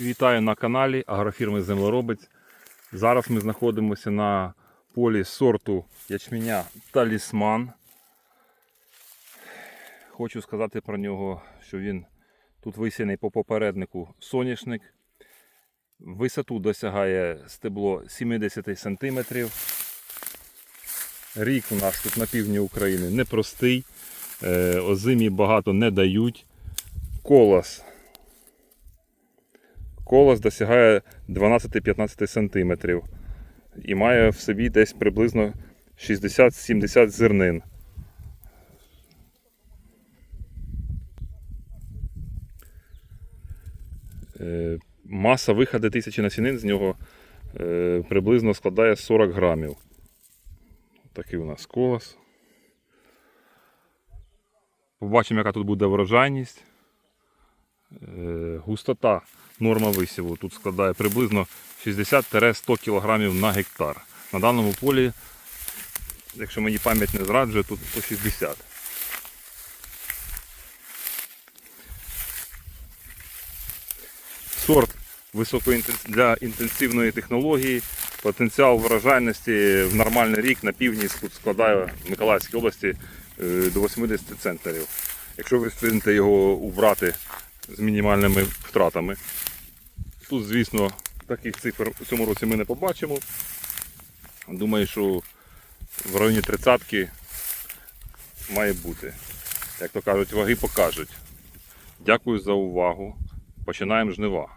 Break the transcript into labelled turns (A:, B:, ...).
A: Вітаю на каналі Агрофірми Землеробець. Зараз ми знаходимося на полі сорту ячменя Талісман. Хочу сказати про нього, що він тут висяний по попереднику соняшник. Висоту досягає стебло 70 см. Рік у нас тут на півдні України непростий. Е, Озимі багато не дають. Колос Колос досягає 12-15 см і має в собі десь приблизно 60-70 зернин. Е, Маса виходу тисячі насінин з нього е, приблизно складає 40 грамів. Такий у нас колос. Побачимо, яка тут буде врожайність. Е, Густота норма висіву тут складає приблизно 60-100 кг на гектар. На даному полі, якщо мені пам'ять не зраджує, тут по 60. Сорт для інтенсивної технології. Потенціал врожайності в нормальний рік на півдні ск- складає в Миколаївській області е, до 80 центнерів. Якщо ви встигнете його убрати з мінімальними втратами. Тут, звісно, таких цифр у цьому році ми не побачимо. Думаю, що в районі 30 має бути. Як то кажуть, ваги покажуть. Дякую за увагу. Починаємо жнива.